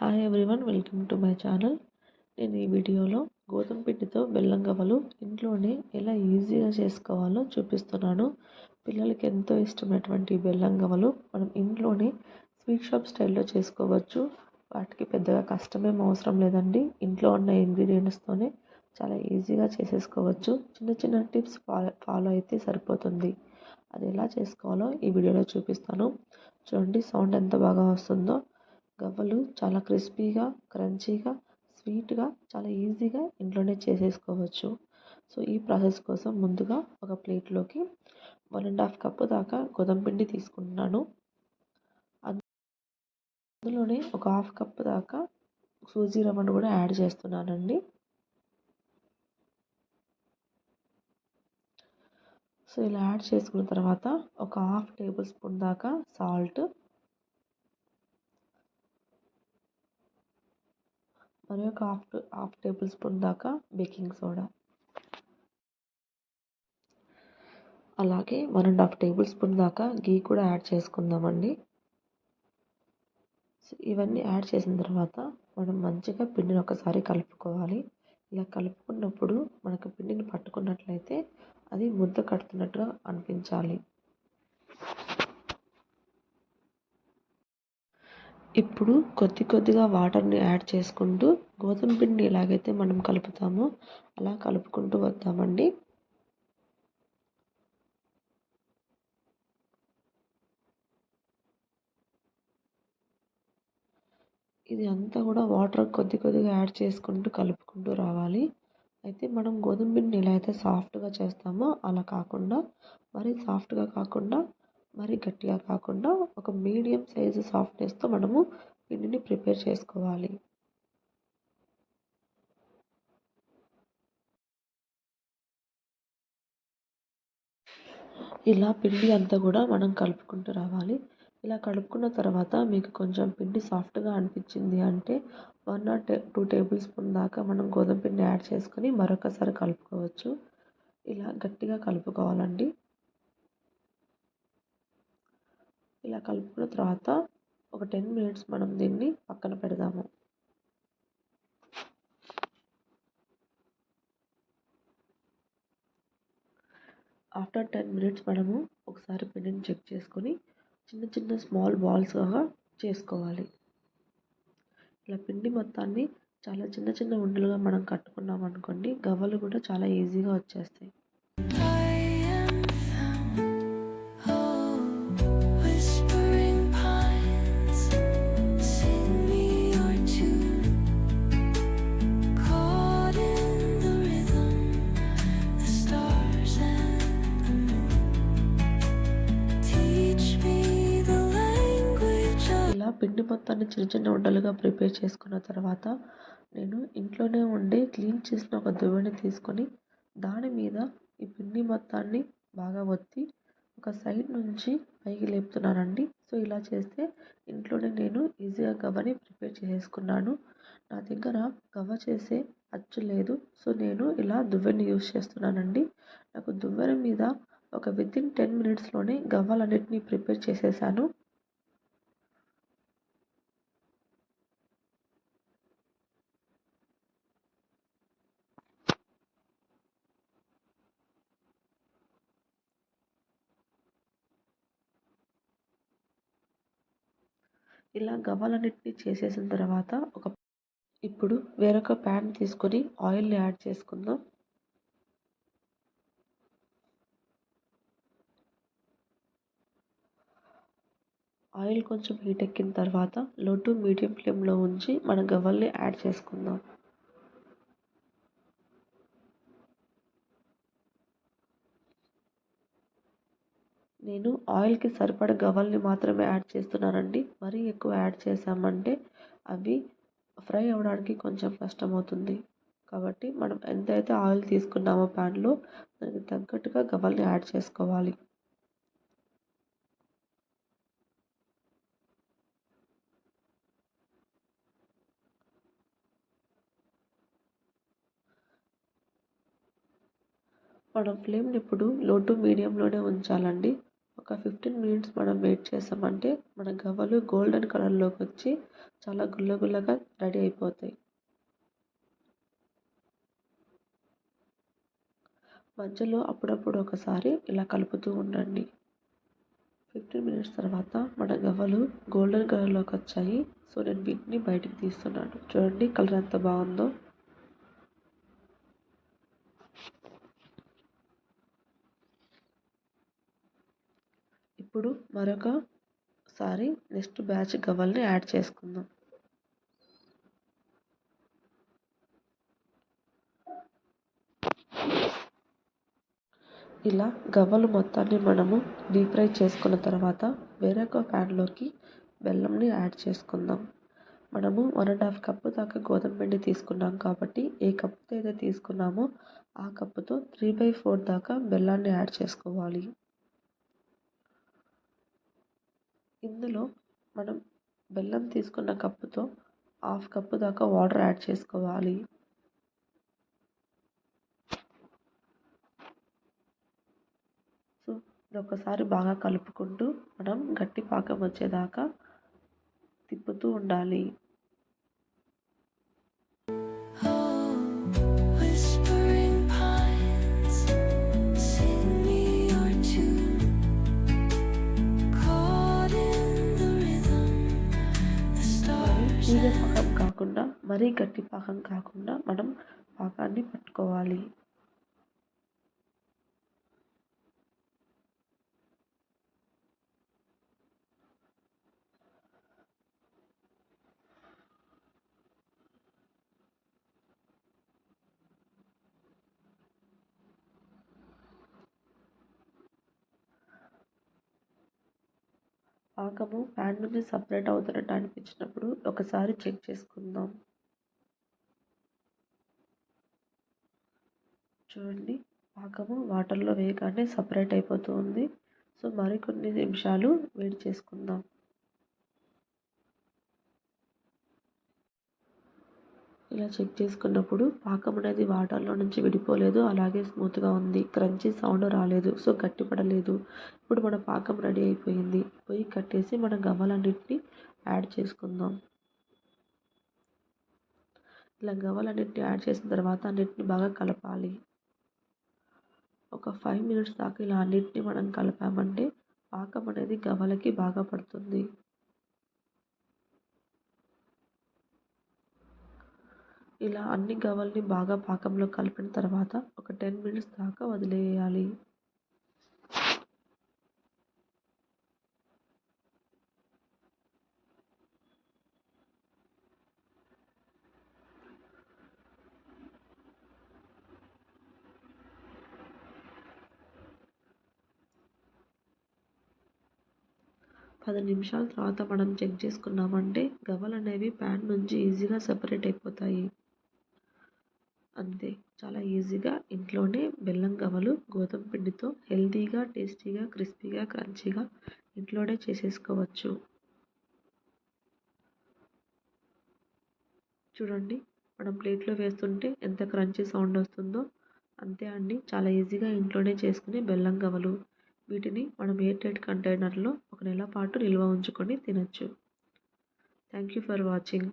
Hi everyone welcome to my channel నేను ఈ వీడియోలో గోధుమ పిండితో బెల్లం గవ్వలు ఇంట్లోనే ఎలా ఈజీగా చేసుకోవాలో చూపిస్తున్నాను. పిల్లలకి ఎంతో ఇష్టమైనటువంటి బెల్లం గవ్వలు మనం ఇంట్లోనే స్వీట్ షాప్ స్టైల్లో చేసుకోవచ్చు. వాటికి పెద్దగా కష్టమేం అవసరం లేదండి. ఇంట్లో ఉన్న ఇంగ్రీడియంట్స్తోనే చాలా ఈజీగా చేసేసుకోవచ్చు. చిన్న చిన్న టిప్స్ ఫాలో ఫాలో అయితే సరిపోతుంది. అది ఎలా చేసుకోవాలో ఈ వీడియోలో చూపిస్తాను. చూడండి సౌండ్ ఎంత బాగా వస్తుందో. గవ్వలు చాలా క్రిస్పీగా క్రంచీగా స్వీట్గా చాలా ఈజీగా ఇంట్లోనే చేసేసుకోవచ్చు. సో ఈ ప్రాసెస్ కోసం ముందుగా ఒక ప్లేట్లోకి వన్ అండ్ హాఫ్ కప్పు దాకా గోధుమ పిండి తీసుకుంటున్నాను. అందులోనే ఒక హాఫ్ కప్ దాకా సూజీ రవ్వను కూడా యాడ్ చేస్తున్నానండి. సో ఇలా యాడ్ చేసుకున్న తర్వాత ఒక హాఫ్ టేబుల్ స్పూన్ దాకా సాల్ట్ మరి ఒక హాఫ్ హాఫ్ టేబుల్ స్పూన్ దాకా బేకింగ్ సోడా అలాగే one and half tablespoon దాకా గీ కూడా యాడ్ చేసుకుందామండి. ఇవన్నీ యాడ్ చేసిన తర్వాత మనం మంచిగా పిండిని ఒకసారి కలుపుకోవాలి. ఇలా కలుపుకున్నప్పుడు మనకు పిండిని పట్టుకున్నట్లయితే అది ముద్ద కడుతున్నట్టుగా అనిపించాలి. ఇప్పుడు కొద్ది కొద్దిగా వాటర్ని యాడ్ చేసుకుంటూ గోధుమ పిండి ఎలాగైతే మనం కలుపుతామో అలా కలుపుకుంటూ వద్దామండి. ఇది అంతా కూడా వాటర్ కొద్ది కొద్దిగా యాడ్ చేసుకుంటూ కలుపుకుంటూ రావాలి. అయితే మనం గోధుమ పిండిని ఎలా అయితే సాఫ్ట్గా చేస్తామో అలా కాకుండా మరీ సాఫ్ట్గా కాకుండా మరి గట్టిగా కాకుండా ఒక మీడియం సైజు సాఫ్ట్నెస్తో మనము పిండిని ప్రిపేర్ చేసుకోవాలి. ఇలా పిండి అంతా కూడా మనం కలుపుకుంటూ రావాలి. ఇలా కలుపుకున్న తర్వాత మీకు కొంచెం పిండి సాఫ్ట్గా అనిపించింది అంటే one or two tablespoon దాకా మనం గోధుమ పిండి యాడ్ చేసుకొని మరొకసారి కలుపుకోవచ్చు. ఇలా గట్టిగా కలుపుకోవాలండి. ఇలా కలుపుకున్న తర్వాత ఒక టెన్ మినిట్స్ మనం దీన్ని పక్కన పెడదాము. ఆఫ్టర్ టెన్ మినిట్స్ మనము ఒకసారి పిండిని చెక్ చేసుకొని చిన్న చిన్న స్మాల్ బాల్స్గా చేసుకోవాలి. ఇలా పిండి మొత్తాన్ని చాలా చిన్న చిన్న ఉండలుగా మనం కట్టుకున్నాం అనుకోండి గవ్వలు కూడా చాలా ఈజీగా వచ్చేస్తాయి. పిండి మొత్తాన్ని చిన్న చిన్న ఉండలుగా ప్రిపేర్ చేసుకున్న తర్వాత నేను ఇంట్లోనే ఉండి క్లీన్ చేసిన ఒక దువ్వెని తీసుకొని దాని మీద ఈ పిండి మొత్తాన్ని బాగా ఒత్తి ఒక సైడ్ నుంచి పైకి లేపుతున్నానండి. సో ఇలా చేస్తే ఇంట్లోనే నేను ఈజీగా గవ్వని ప్రిపేర్ చేసుకున్నాను. నా దగ్గర గవ్వ చేసే అచ్చు లేదు. సో నేను ఇలా దువ్వెని యూస్ చేస్తున్నానండి. నాకు దువ్వెన మీద ఒక వితిన్ టెన్ మినిట్స్లోనే గవ్వలన్నిటిని ప్రిపేర్ చేసేసాను. ఇలా గవ్వలన్నిటిని చేసేసిన తర్వాత ఒక ఇప్పుడు వేరొక ప్యాన్ తీసుకొని ఆయిల్ని యాడ్ చేసుకుందాం. ఆయిల్ కొంచెం హీట్ ఎక్కిన తర్వాత లో టు మీడియం ఫ్లేమ్లో ఉంచి మన గవ్వల్ని యాడ్ చేసుకుందాం. నేను ఆయిల్కి సరిపడ గవ్వల్ని మాత్రమే యాడ్ చేస్తున్నానండి. మరీ ఎక్కువ యాడ్ చేసామంటే అవి ఫ్రై అవ్వడానికి కొంచెం కష్టమవుతుంది. కాబట్టి మనం ఎంతైతే ఆయిల్ తీసుకున్నామో ప్యాన్లో దానికి తగ్గట్టుగా గవ్వల్ని యాడ్ చేసుకోవాలి. మనం ఫ్లేమ్ని ఇప్పుడు లో టు మీడియంలోనే ఉంచాలండి. ఒక ఫిఫ్టీన్ మినిట్స్ మనం వెయిట్ చేసామంటే మన గవ్వలు గోల్డెన్ కలర్లోకి వచ్చి చాలా గుల్లగుల్లగా రెడీ అయిపోతాయి. మధ్యలో అప్పుడప్పుడు ఒకసారి ఇలా కలుపుతూ ఉండండి. ఫిఫ్టీన్ మినిట్స్ తర్వాత మన గవ్వలు గోల్డెన్ కలర్లోకి వచ్చాయి. సో నేను వీటిని బయటికి తీస్తున్నాను. చూడండి కలర్ ఎంత బాగుందో. ఇప్పుడు మరొక సారి నెక్స్ట్ బ్యాచ్ గవ్వల్ని యాడ్ చేసుకుందాం. ఇలా గవ్వలు మొత్తాన్ని మనము డీప్ ఫ్రై చేసుకున్న తర్వాత వేరొక ప్యాన్లోకి బెల్లంని యాడ్ చేసుకుందాం. మనము వన్ అండ్ హాఫ్ కప్పు దాకా గోధుమ పిండి తీసుకున్నాం కాబట్టి ఏ కప్పుతో అయితే తీసుకున్నామో ఆ కప్పుతో త్రీ బై ఫోర్ దాకా బెల్లాన్ని యాడ్ చేసుకోవాలి. ఇందులో మనం బెల్లం తీసుకున్న కప్పుతో హాఫ్ కప్పు దాకా వాటర్ యాడ్ చేసుకోవాలి. సో ఇది ఒకసారి బాగా కలుపుకుంటూ మనం గట్టి పాకం వచ్చేదాకా తిప్పుతూ ఉండాలి. మరీ గట్టి పాకం కాకుండా మనం పాకాన్ని పట్టుకోవాలి. పాకము ప్యాన్ నుంచి సపరేట్ అవుతున్నట్టు అనిపించినప్పుడు ఒకసారి చెక్ చేసుకుందాం. చూడండి. పాకము వాటర్లో వేయగానే సపరేట్ అయిపోతుంది సో మరికొన్ని నిమిషాలు వేడి చేసుకుందాం. ఇలా చెక్ చేసుకున్నప్పుడు పాకం అనేది వాటర్లో నుంచి విడిపోలేదు. అలాగే స్మూత్గా ఉంది. క్రంచీ సౌండ్ రాలేదు. సో గట్టిపడలేదు. ఇప్పుడు మన పాకం రెడీ అయిపోయింది. పొయ్యి కట్టేసి మన గవ్వలన్నింటినీ యాడ్ చేసుకుందాం. ఇలా గవ్వలన్నింటినీ యాడ్ చేసిన తర్వాత అన్నింటినీ బాగా కలపాలి. ఒక ఫైవ్ మినిట్స్ దాకా ఇలా అన్నిటిని మనం కలిపామంటే పాకం అనేది గవ్వలకి బాగా పడుతుంది. ఇలా అన్ని గవ్వల్ని బాగా పాకంలో కలిపిన తర్వాత ఒక టెన్ మినిట్స్ దాకా వదిలేయాలి. పది నిమిషాల తర్వాత మనం చెక్ చేసుకున్నామంటే గవ్వలు అనేవి ప్యాన్ నుంచి ఈజీగా సెపరేట్ అయిపోతాయి. అంతే. చాలా ఈజీగా ఇంట్లోనే బెల్లం గవ్వలు గోధుమ పిండితో హెల్తీగా టేస్టీగా క్రిస్పీగా క్రంచీగా ఇంట్లోనే చేసేసుకోవచ్చు. చూడండి. మనం ప్లేట్లో వేస్తుంటే ఎంత క్రంచీ సౌండ్ వస్తుందో. అంతే అండి. చాలా ఈజీగా ఇంట్లోనే చేసుకునే బెల్లం గవ్వలు. వీటిని మనం ఎయిర్ టైట్ కంటైనర్లో ఒక నెల పాటు నిల్వ ఉంచుకొని తినచ్చు. Thank you for watching.